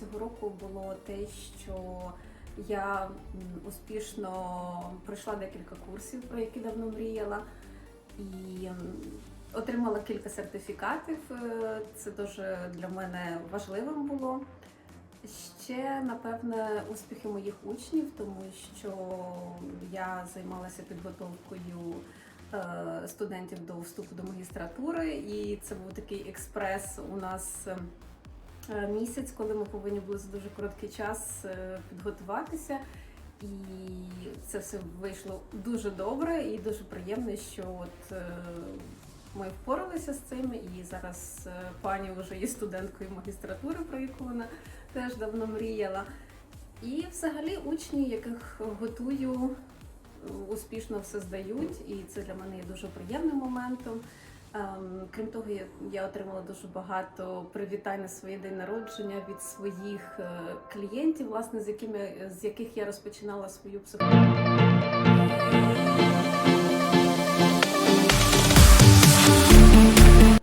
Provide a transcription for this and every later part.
цього року було те, що я успішно пройшла декілька курсів, про які давно мріяла, і отримала кілька сертифікатів. Е, Це дуже для мене важливим було. Ще, напевне, успіхи моїх учнів, тому що я займалася підготовкою е, студентів до вступу до магістратури, і це був такий експрес у нас е, місяць, коли ми повинні були за дуже короткий час е, підготуватися. І це все вийшло дуже добре і дуже приємно, що от е, ми впоралися з цим, і зараз е, пані вже є студенткою магістратури, про яку вона теж давно мріяла. І взагалі учні, яких готую, е, успішно все здають, і це для мене є дуже приємним моментом. Ем, Крім того, я, отримала дуже багато привітань на своє день народження від своїх е, клієнтів, власне, з якими з яких я розпочинала свою психологію.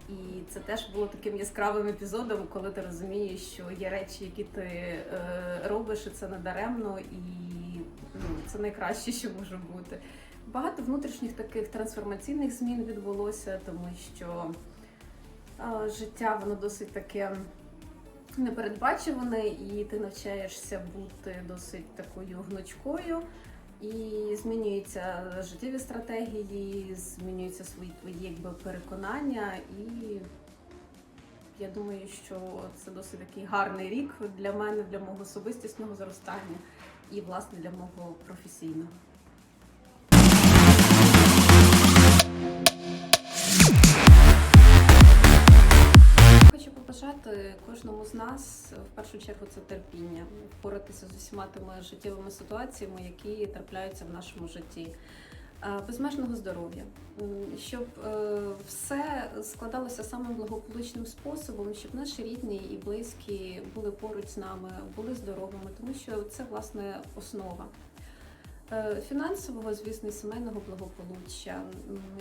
І це теж було таким яскравим епізодом, коли ти розумієш, що є речі, які ти е, робиш, і це не даремно, і ну, це найкраще, що може бути. Багато внутрішніх таких трансформаційних змін відбулося, тому що е, життя воно досить таке непередбачуване, і ти навчаєшся бути досить такою гнучкою. І змінюються життєві стратегії, змінюються свої твої якби переконання, і я думаю, що це досить такий гарний рік для мене, для мого особистісного зростання і власне для мого професійного. Кожному з нас в першу чергу це терпіння, впоратися з усіма тими життєвими ситуаціями, які трапляються в нашому житті. Е, Безмежного здоров'я, щоб е, все складалося самим благополучним способом, щоб наші рідні і близькі були поруч з нами, були здоровими, тому що це власне основа. Е, Фінансового, звісно, сімейного благополуччя,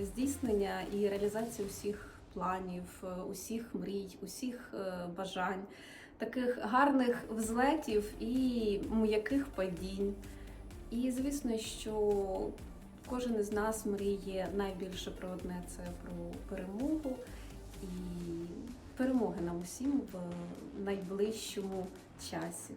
здійснення і реалізація усіх планів, е, усіх мрій, усіх е, бажань, таких гарних взлетів і м'яких падінь. І звісно, що кожен із нас мріє найбільше про одне це про перемогу і перемоги нам усім в найближчому часі.